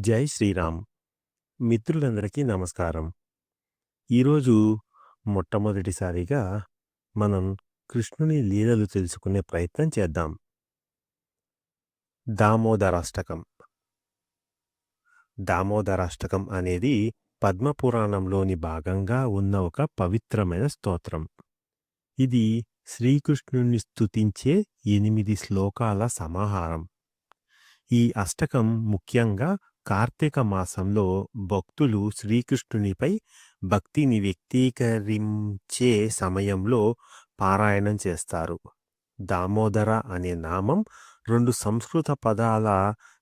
జై శ్రీరామ్. మిత్రులందరికీ నమస్కారం. ఈరోజు మొట్టమొదటిసారిగా మనం కృష్ణుని లీలలు తెలుసుకునే ప్రయత్నం చేద్దాం. దామోదరాష్టకం దామోదరాష్టకం అనేది పద్మపురాణంలోని భాగంగా ఉన్న ఒక పవిత్రమైన స్తోత్రం. ఇది శ్రీకృష్ణుని స్తుతించే ఎనిమిది శ్లోకాల సమాహారం. ఈ అష్టకం ముఖ్యంగా కార్తీక మాసంలో భక్తులు శ్రీకృష్ణునిపై భక్తిని వ్యక్తీకరించే సమయంలో పారాయణం చేస్తారు. దామోదర అనే నామం రెండు సంస్కృత పదాల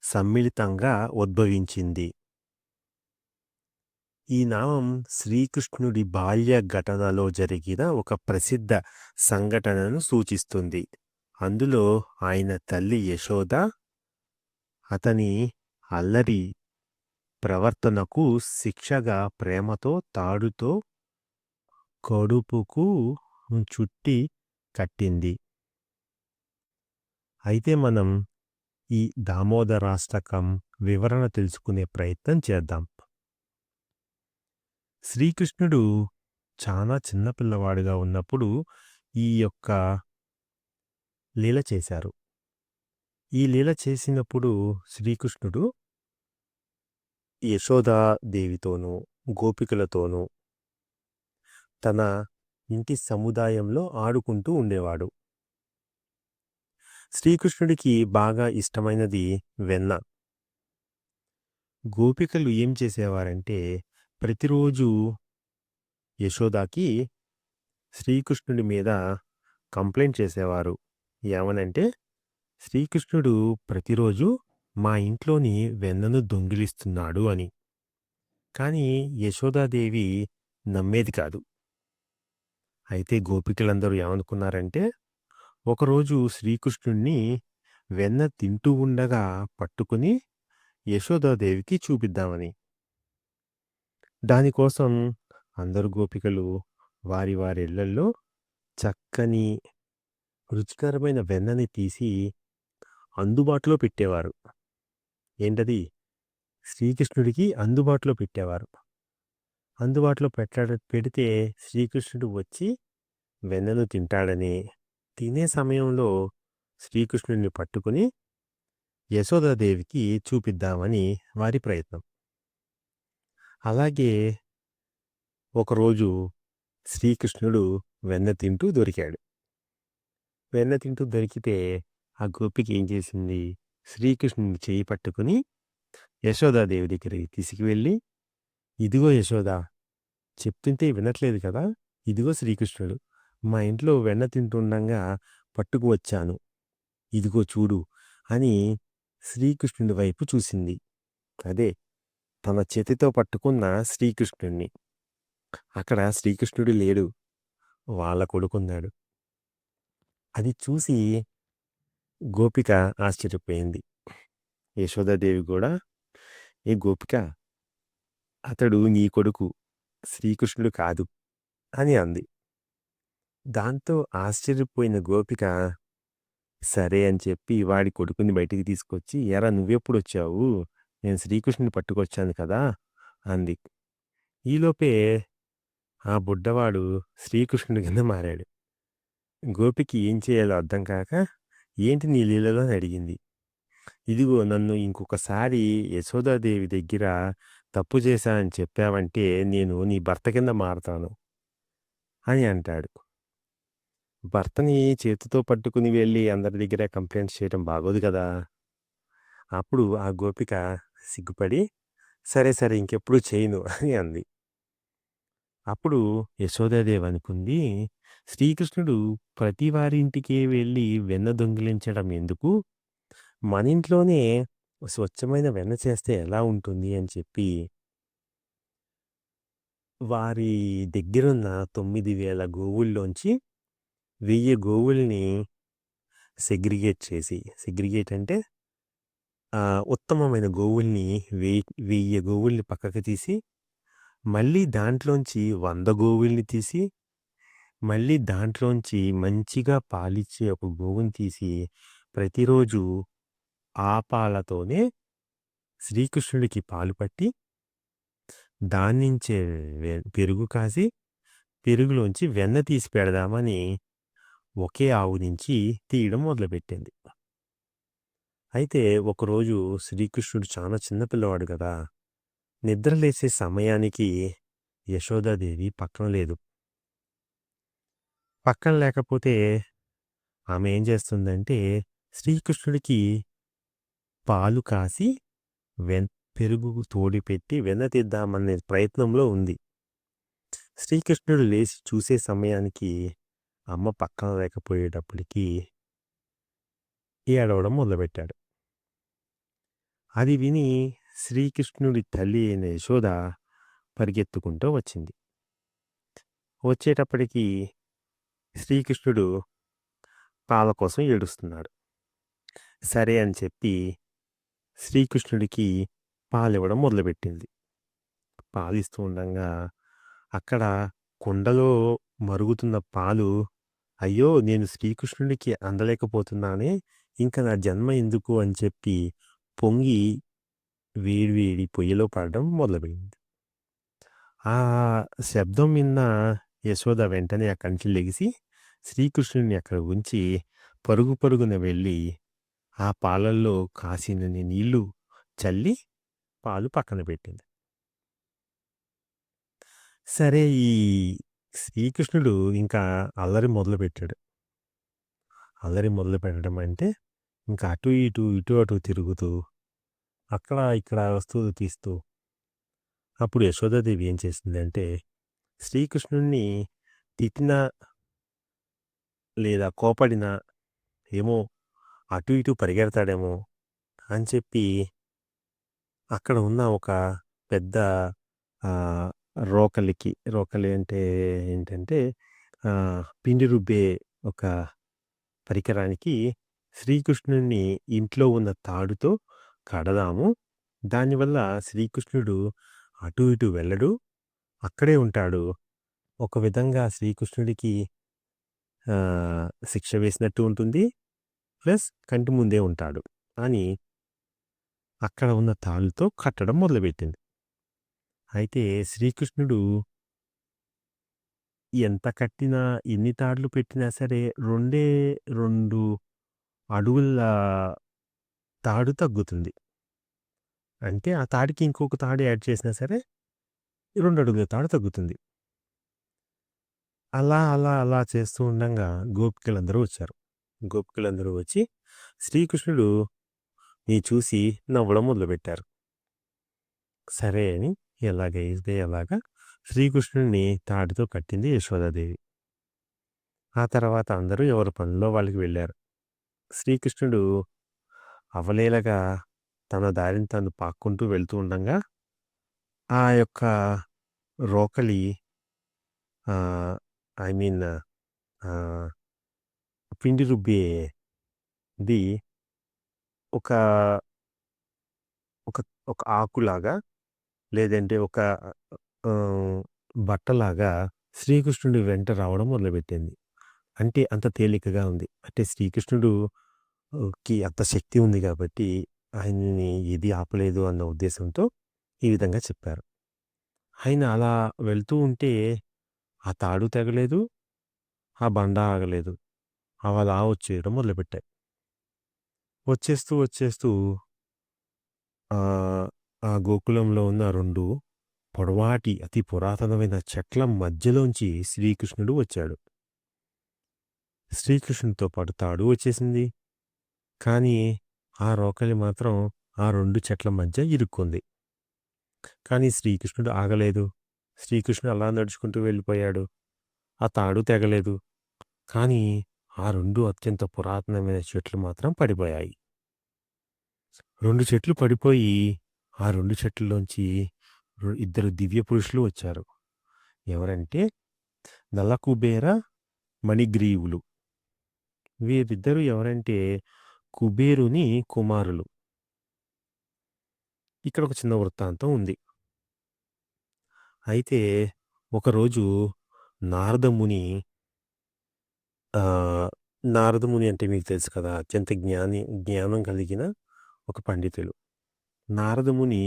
సమ్మిళితంగా ఉద్భవించింది. ఈ నామం శ్రీకృష్ణుడి బాల్య ఘటనలో జరిగిన ఒక ప్రసిద్ధ సంఘటనను సూచిస్తుంది. అందులో ఆయన తల్లి యశోద అతని అల్లరి ప్రవర్తనకు శిక్షగా ప్రేమతో తాడుతో కడుపుకు చుట్టి కట్టింది. అయితే మనం ఈ దామోదరాష్టకం వివరణ తెలుసుకునే ప్రయత్నం చేద్దాం. శ్రీకృష్ణుడు చాలా చిన్నపిల్లవాడుగా ఉన్నప్పుడు ఈ యొక్క లీల చేశారు. ఈ లీల చేసినప్పుడు శ్రీకృష్ణుడు యశోదాదేవితోనూ గోపికలతోనూ తన ఇంటి సముదాయంలో ఆడుకుంటూ ఉండేవాడు. శ్రీకృష్ణుడికి బాగా ఇష్టమైనది వెన్న. గోపికలు ఏం చేసేవారంటే ప్రతిరోజు యశోదాకి శ్రీకృష్ణుడి మీద కంప్లైంట్ చేసేవారు. ఏమనంటే శ్రీకృష్ణుడు ప్రతిరోజు మా ఇంట్లోని వెన్నను దొంగిలిస్తున్నాడు అని. కానీ యశోదాదేవి నమ్మేది కాదు. అయితే గోపికలందరూ ఏమనుకున్నారంటే ఒకరోజు శ్రీకృష్ణుణ్ణి వెన్న తింటూ ఉండగా పట్టుకుని యశోదాదేవికి చూపిద్దామని. దానికోసం అందరు గోపికలు వారి వారి ఇళ్ళల్లో చక్కని రుచికరమైన వెన్నని తీసి అందుబాటులో పెట్టేవారు. ఏంటది? శ్రీకృష్ణుడికి అందుబాటులో పెట్టేవారు. అందుబాటులో పెట్ట పెడితే శ్రీకృష్ణుడు వచ్చి వెన్నను తింటాడని తినే సమయంలో శ్రీకృష్ణుడిని పట్టుకుని యశోదాదేవికి చూపిద్దామని వారి ప్రయత్నం. అలాగే ఒకరోజు శ్రీకృష్ణుడు వెన్న తింటూ దొరికాడు. వెన్న తింటూ దొరికితే ఆ గోపిక ఏం చేసింది? శ్రీకృష్ణుని చేయి పట్టుకుని యశోదాదేవి దగ్గరికి తీసుకువెళ్ళి ఇదిగో యశోద చెప్తుంటే వినట్లేదు కదా? ఇదిగో శ్రీకృష్ణుడు మా ఇంట్లో వెన్న తింటుండగా పట్టుకు వచ్చాను. ఇదిగో చూడు అని శ్రీకృష్ణుడి వైపు చూసింది. అదే తన చేతితో పట్టుకున్న శ్రీకృష్ణుడిని అక్కడ శ్రీకృష్ణుడు లేడు. వాళ్ళ కొడుకున్నాడు. అది చూసి గోపిక ఆశ్చర్యపోయింది. యశోదాదేవి కూడా ఏ గోపిక అతడు నీ కొడుకు శ్రీకృష్ణుడు కాదు అని అంది. దాంతో ఆశ్చర్యపోయిన గోపిక సరే అని చెప్పి వాడి కొడుకుని బయటికి తీసుకొచ్చి ఎరా నువ్వెప్పుడు వచ్చావు నేను శ్రీకృష్ణుని పట్టుకొచ్చాను కదా అంది. ఈలోపే ఆ బుడ్డవాడు శ్రీకృష్ణుడి కింద మారాడు. గోపికి ఏం చేయాలో అర్థం కాక ఏంటి నీ లీలలో అని అడిగింది. ఇదిగో నన్ను ఇంకొకసారి యశోదాదేవి దగ్గర తప్పు చేశానని చెప్పావంటే నేను నీ భర్త కింద మారతాను అని అంటాడు. భర్తని చేతితో పట్టుకుని వెళ్ళి అందరి దగ్గర కంప్లైంట్ చేయడం బాగోదు కదా. అప్పుడు ఆ గోపిక సిగ్గుపడి సరే సరే ఇంకెప్పుడు చేయను అని అంది. అప్పుడు యశోదాదేవి అనుకుంది శ్రీకృష్ణుడు ప్రతి వారి ఇంటికి వెళ్ళి వెన్న దొంగిలించడం ఎందుకు? మన ఇంట్లోనే స్వచ్ఛమైన వెన్న చేస్తే ఎలా ఉంటుంది అని చెప్పి వారి దగ్గరున్న తొమ్మిది వేల గోవుల్లోంచి వెయ్యి గోవుల్ని సెగ్రిగేట్ చేసి సెగ్రిగేట్ అంటే ఉత్తమమైన గోవుల్ని వెయ్యి వెయ్యి గోవుల్ని పక్కకు తీసి మళ్ళీ దాంట్లోంచి వంద గోవుల్ని తీసి మళ్ళీ దాంట్లోంచి మంచిగా పాలిచ్చే ఒక గోవుని తీసి ప్రతిరోజు ఆ పాలతోనే శ్రీకృష్ణుడికి పాలు పట్టి దాన్నించే నుంచే పెరుగు కాసి, పెరుగులోంచి వెన్న తీసి పెడదామని ఒకే ఆవు నుంచి తీయడం మొదలుపెట్టింది. అయితే ఒకరోజు శ్రీకృష్ణుడు చాలా చిన్న పిల్లవాడు నిద్రలేసే నిద్ర లేసే సమయానికి యశోదాదేవి పక్కన లేదు. పక్కన లేకపోతే ఆమె ఏం చేస్తుందంటే, శ్రీకృష్ణుడికి పాలు కాసి, వెన్ పెరుగు తోడిపెట్టి వెన్నతిద్దామనే ప్రయత్నంలో ఉంది. శ్రీకృష్ణుడు లేచి చూసే సమయానికి అమ్మ పక్కన లేకపోయేటప్పటికి ఏడవడం మొదలుపెట్టాడు. అది విని శ్రీకృష్ణుడి తల్లి అయిన యశోద పరిగెత్తుకుంటూ వచ్చింది. వచ్చేటప్పటికీ శ్రీకృష్ణుడు పాల కోసం ఏడుస్తున్నాడు. సరే అని చెప్పి శ్రీకృష్ణుడికి పాలివ్వడం మొదలుపెట్టింది. పాలిస్తూ ఉండంగా అక్కడ కుండలో మరుగుతున్న పాలు అయ్యో! నేను శ్రీకృష్ణుడికి అందలేకపోతున్నానే, ఇంకా నా జన్మ ఎందుకు అని చెప్పి పొంగి వేడి వేడి పొయ్యిలో పడడం మొదలుపెట్టింది. ఆ శబ్దం విన్న యశోద వెంటనే అక్కడి నుంచి లెగిసి శ్రీకృష్ణుడిని అక్కడ ఉంచి పరుగు పరుగున వెళ్ళి ఆ పాలల్లో కాసినని నీళ్ళు చల్లి పాలు పక్కన పెట్టింది. సరే ఈ శ్రీకృష్ణుడు ఇంకా అల్లరి మొదలుపెట్టాడు. అల్లరి మొదలు పెట్టడం అంటే ఇంకా అటు ఇటు, ఇటు అటు తిరుగుతూ, అక్కడ ఇక్కడ వస్తువులు తీస్తూ అప్పుడు యశోదాదేవి ఏం చేసిందంటే, శ్రీకృష్ణుణ్ణి తిట్టిన లేదా కోపడినా ఏమో అటు ఇటు పరిగెడతాడేమో అని చెప్పి అక్కడ ఉన్న ఒక పెద్ద రోకలికి రోకలి అంటే ఏంటంటే పిండి రుబ్బే ఒక పరికరానికి శ్రీకృష్ణుడిని ఇంట్లో ఉన్న తాడుతో కడదాము. దానివల్ల శ్రీకృష్ణుడు అటు ఇటు వెళ్ళడు. అక్కడే ఉంటాడు. ఒక విధంగా శ్రీకృష్ణుడికి శిక్ష వేసినట్టు ఉంటుంది. ప్లస్ కంటి ముందే ఉంటాడు అని అక్కడ ఉన్న తాళ్ళతో కట్టడం మొదలుపెట్టింది. అయితే శ్రీకృష్ణుడు ఎంత కట్టినా, ఎన్ని తాడులు పెట్టినా సరే రెండే రెండు అడుగుల తాడు తగ్గుతుంది. అంటే ఆ తాడికి ఇంకొక తాడు యాడ్ చేసినా సరే రెండు అడుగుల తాడు తగ్గుతుంది. అలా, అలా, అలా చేస్తూ ఉండగా గోపికలందరూ వచ్చారు. గోపికలందరూ వచ్చి శ్రీకృష్ణుడు నీ చూసి నవ్వడం మొదలుపెట్టారు. సరే అని ఎలాగైతే అలాగా శ్రీకృష్ణుడిని తాటితో కట్టింది యశోదాదేవి. ఆ తర్వాత అందరూ ఎవరి పనిలో వాళ్ళకి వెళ్ళారు. శ్రీకృష్ణుడు అవలేలగా తన దారిని తను పాక్కుంటూ వెళ్తూ ఉండగా ఆ యొక్క రోకలి ఐ మీన్ పిండి రుబ్బేది ఒక ఒక ఒక ఆకులాగా లేదంటే ఒక బట్టలాగా శ్రీకృష్ణుడి వెంట రావడం మొదలుపెట్టింది. అంటే అంత తేలికగా ఉంది. అంటే శ్రీకృష్ణుడుకి అంత శక్తి ఉంది కాబట్టి ఆయనని ఏది ఆపలేదు అన్న ఉద్దేశంతో ఈ విధంగా చెప్పారు. ఆయన అలా వెళ్తూ ఉంటే ఆ తాడు తెగలేదు. ఆ బండ ఆగలేదు. అవి అలా వచ్చేయడం మొదలుపెట్టాయి. వచ్చేస్తూ, వచ్చేస్తూ ఆ గోకులంలో ఉన్న రెండు పొడవాటి అతి పురాతనమైన చెట్ల మధ్యలోంచి శ్రీకృష్ణుడు వచ్చాడు. శ్రీకృష్ణుడితో పాటు తాడు వచ్చేసింది. కానీ ఆ రోకలి మాత్రం ఆ రెండు చెట్ల మధ్య ఇరుక్కుంది. కానీ శ్రీకృష్ణుడు ఆగలేదు. శ్రీకృష్ణుడు అలా నడుచుకుంటూ వెళ్ళిపోయాడు. ఆ తాడు తెగలేదు. కానీ ఆ రెండు అత్యంత పురాతనమైన చెట్లు మాత్రం పడిపోయాయి. రెండు చెట్లు పడిపోయి ఆ రెండు చెట్లలోంచి ఇద్దరు దివ్య పురుషులు వచ్చారు. ఎవరంటే నల్లకుబేర మణిగ్రీవులు. వీరిద్దరూ ఎవరంటే కుబేరుని కుమారులు. ఇక్కడ ఒక చిన్న వృత్తాంతం ఉంది. అయితే ఒకరోజు నారదముని ఆహ్, నారదముని అంటే మీకు తెలుసు కదా! అత్యంత జ్ఞాని జ్ఞానం కలిగిన ఒక పండితులు. నారదముని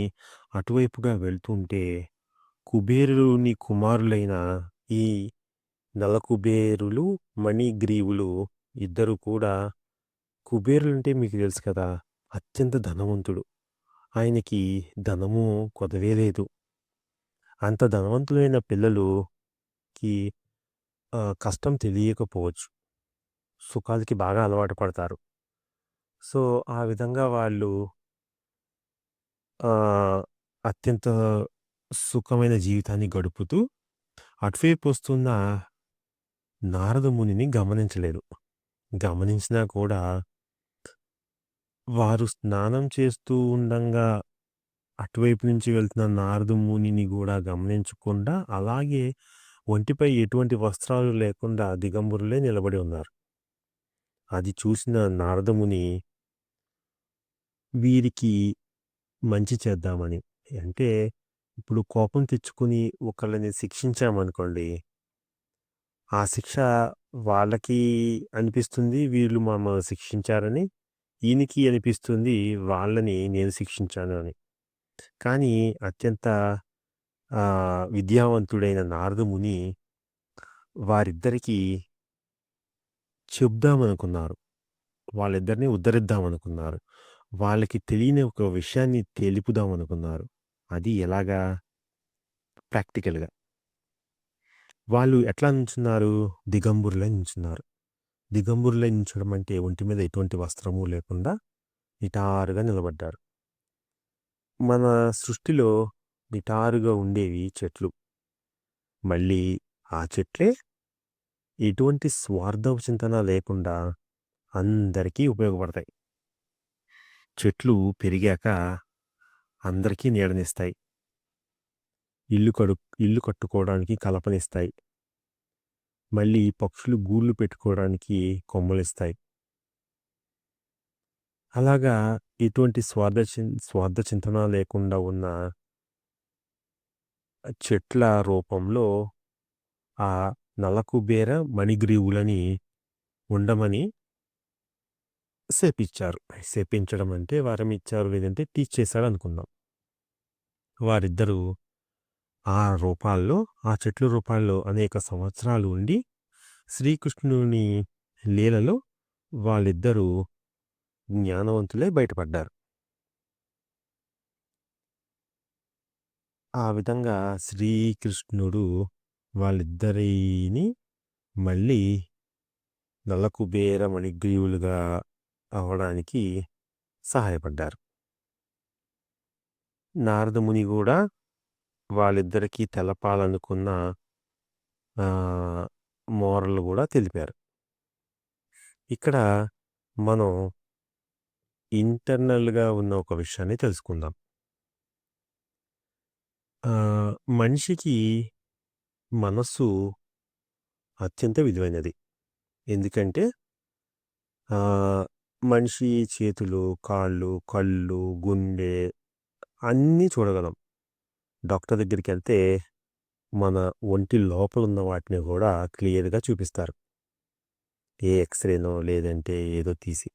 అటువైపుగా వెళ్తుంటే కుబేరుని కుమారులైన ఈ నలకుబేరులు, మణిగ్రీవులు ఇద్దరు కూడా కుబేరులంటే మీకు తెలుసు కదా! అత్యంత ధనవంతుడు. ఆయనకి ధనము కొదవే లేదు. అంత ధనవంతులైన పిల్లలుకి కష్టం తెలియకపోవచ్చు. సుఖాలకి బాగా అలవాటు పడతారు. సో, ఆ విధంగా వాళ్ళు అత్యంత సుఖమైన జీవితాన్ని గడుపుతూ అటువైపు వస్తున్న నారదమునిని గమనించలేదు. గమనించినా కూడా వారు స్నానం చేస్తూ ఉండంగా అటువైపు నుంచి వెళ్తున్న నారదమునిని కూడా గమనించకుండా అలాగే ఒంటిపై ఎటువంటి వస్త్రాలు లేకుండా దిగంబరులే నిలబడి ఉన్నారు. అది చూసిన నారదముని వీరికి మంచి చేద్దామని అంటే ఇప్పుడు కోపం తెచ్చుకుని ఒకళ్ళని శిక్షించామనుకోండి ఆ శిక్ష వాళ్ళకి అనిపిస్తుంది వీళ్ళు మమ్మల్ని శిక్షించారని. ఈయనకి అనిపిస్తుంది వాళ్ళని నేను శిక్షించాను అని. కానీ అత్యంత విద్యావంతుడైన విద్యావంతుడైన నారదముని వారిద్దరికీ చెబుదామనుకున్నారు. వాళ్ళిద్దరిని ఉద్ధరిద్దామనుకున్నారు. వాళ్ళకి తెలియని ఒక విషయాన్ని తెలుపుదామనుకున్నారు. అది ఎలాగా? ప్రాక్టికల్‌గా. వాళ్ళు ఎట్లా నించున్నారు? దిగంబరులై నించున్నారు. దిగంబరులై నించడం అంటే ఒంటి మీద ఎటువంటి వస్త్రము లేకుండా నిటారుగా నిలబడ్డారు. మన సృష్టిలో నిటారుగా ఉండేవి చెట్లు. మళ్ళీ ఆ చెట్లే ఎటువంటి స్వార్థ చింతన లేకుండా అందరికీ ఉపయోగపడతాయి. చెట్లు పెరిగాక అందరికీ నీడనిస్తాయి. ఇల్లు కడు ఇల్లు కట్టుకోవడానికి కలపనిస్తాయి. మళ్ళీ పక్షులు గూళ్ళు పెట్టుకోవడానికి కొమ్మలిస్తాయి. అలాగా ఎటువంటి స్వార్థ స్వార్థ చింతన లేకుండా ఉన్న చెట్ల రూపంలో ఆ నలకుబేర మణిగ్రీవులని ఉండమని శపించారు. శపించడం అంటే వారం ఇచ్చారు లేదంటే టీచ్ అనుకుందాం వారిద్దరూ ఆ రూపాల్లో ఆ చెట్ల రూపాల్లో అనేక సంవత్సరాలు ఉండి శ్రీకృష్ణుని లీలలో వాళ్ళిద్దరూ జ్ఞానవంతులే బయటపడ్డారు. ఆ విధంగా శ్రీకృష్ణుడు వాళ్ళిద్దరిని మళ్ళీ నలకుబేర మణిగ్రీవులుగా అవ్వడానికి సహాయపడ్డారు. నారదముని కూడా వాళ్ళిద్దరికీ తెలపాలనుకున్న మోరలు కూడా తెలిపారు. ఇక్కడ మనం ఇంటర్నల్‌గా ఉన్న ఒక విషయాన్ని తెలుసుకుందాం. మనిషికి మనస్సు అత్యంత విలువైనది. ఎందుకంటే మనిషి చేతులు, కాళ్ళు, కళ్ళు, గుండె అన్నీ చూడగలం. డాక్టర్ దగ్గరికి వెళ్తే మన ఒంటి లోపల ఉన్న వాటిని కూడా క్లియర్‌గా చూపిస్తారు. ఏ ఎక్స్‌రేనో లేదంటే ఏదో తీసి.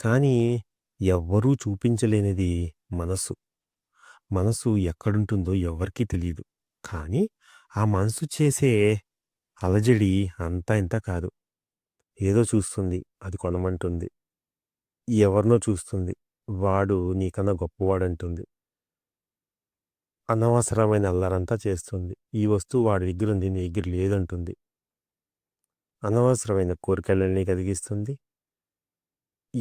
కానీ ఎవ్వరూ చూపించలేనిది మనస్సు. మనసు ఎక్కడుంటుందో ఎవ్వరికీ తెలియదు కానీ ఆ మనసు చేసే అలజడి అంతా ఇంత కాదు. ఏదో చూస్తుంది. అది కొనమంటుంది. ఎవరినో చూస్తుంది. వాడు నీకన్నా గొప్పవాడంటుంది. అనవసరమైన అల్లరంతా చేస్తుంది. ఈ వస్తువు వాడి దగ్గర ఉంది నీ దగ్గర లేదంటుంది. అనవసరమైన కోరికలన్నీ కలిగిస్తుంది.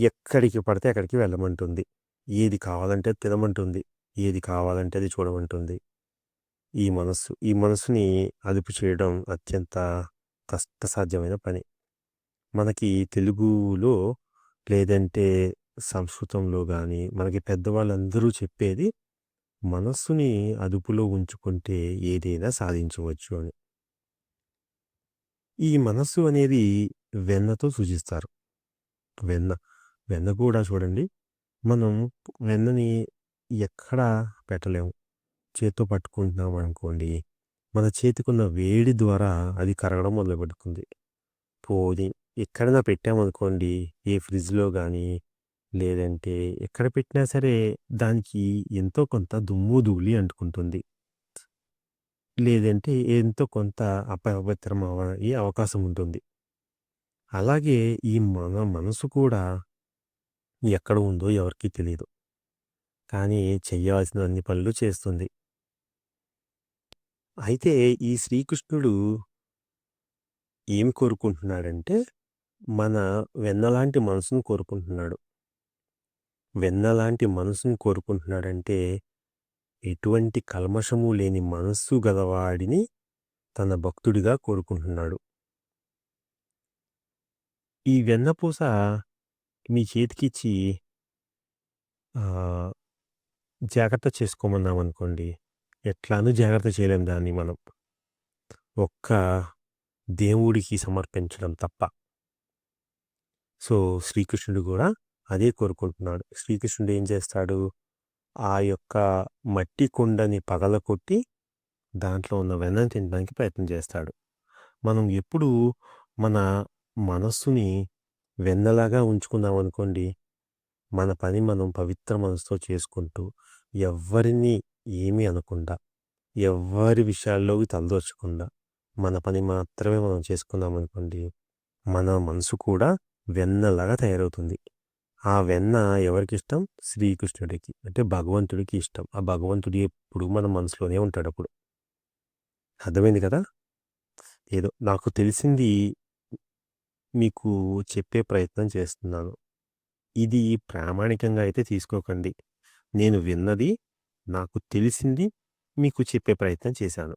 ఎక్కడికి పడితే అక్కడికి వెళ్ళమంటుంది. ఏది కావాలంటే అది తినమంటుంది. ఏది కావాలంటే అది చూడమంటుంది. ఈ మనస్సు. ఈ మనసుని అదుపు చేయడం అత్యంత కష్టసాధ్యమైన పని. మనకి తెలుగులో లేదంటే సంస్కృతంలో కానీ మనకి పెద్దవాళ్ళందరూ చెప్పేది మనస్సుని అదుపులో ఉంచుకుంటే ఏదైనా సాధించవచ్చు అని. ఈ మనస్సు అనేది వెన్నతో సూచిస్తారు. వెన్న. వెన్న కూడా చూడండి మనం వెన్నని ఎక్కడ పెట్టలేము. చేత్తో పట్టుకుంటున్నామనుకోండి మన చేతికున్న వేడి ద్వారా అది కరగడం మొదలుపెడుతుంది. పోది ఎక్కడైనా పెట్టామనుకోండి ఏ ఫ్రిడ్జ్‌లో కానీ లేదంటే ఎక్కడ పెట్టినా సరే దానికి ఎంతో కొంత దుమ్ము, ధూళి అంటుకుంటుంది. లేదంటే ఎంతో కొంత అపవిత్రం అయ్యే అవకాశం ఉంటుంది. అలాగే ఈ మన మనసు కూడా ఎక్కడ ఉందో ఎవరికీ తెలియదు కానీ చెయ్యవలసిన అన్ని పనులు చేస్తుంది. అయితే ఈ శ్రీకృష్ణుడు ఏమి కోరుకుంటున్నాడంటే, మన వెన్నలాంటి మనసును కోరుకుంటున్నాడు. వెన్నలాంటి మనసుని కోరుకుంటున్నాడంటే, ఎటువంటి కల్మషము లేని మనస్సు గలవాడిని తన భక్తుడిగా కోరుకుంటున్నాడు. ఈ వెన్నపూస మీ చేతికిచ్చి ఆహ్, జాగ్రత్త చేసుకోమన్నామనుకోండి, ఎట్లానూ జాగ్రత్త చేయలేం దాన్ని మనం. ఒక్క దేవుడికి సమర్పించడం తప్ప. సో, శ్రీకృష్ణుడు గూడా అదే కోరుకుంటున్నాడు. శ్రీకృష్ణుడు ఏం చేస్తాడు? ఆ యొక్క మట్టి కుండని పగలగొట్టి, దాంట్లో ఉన్న వెన్నని తినడానికి ప్రయత్నం చేస్తాడు. మనం ఎప్పుడూ మన మనస్సుని వెన్నలాగా ఉంచుకున్నాం అనుకోండి మన పని మనం పవిత్ర మనసుతో చేసుకుంటూ, ఎవ్వరిని ఏమీ అనకుండా, ఎవ్వరి విషయాల్లోకి తలదోచకుండా మన పని మాత్రమే మనం చేసుకున్నామనుకోండి, మన మనసు కూడా వెన్నలాగా తయారవుతుంది. ఆ వెన్న ఎవరికి ఇష్టం శ్రీకృష్ణుడికి. అంటే భగవంతుడికి ఇష్టం. ఆ భగవంతుడు ఎప్పుడు మన మనసులోనే ఉంటాడు అప్పుడు అర్థమైంది కదా! ఏదో నాకు తెలిసింది మీకు చెప్పే ప్రయత్నం చేస్తున్నాను. ఇది ప్రామాణికంగా అయితే తీసుకోకండి. నేను విన్నది, నాకు తెలిసింది మీకు చెప్పే ప్రయత్నం చేశాను.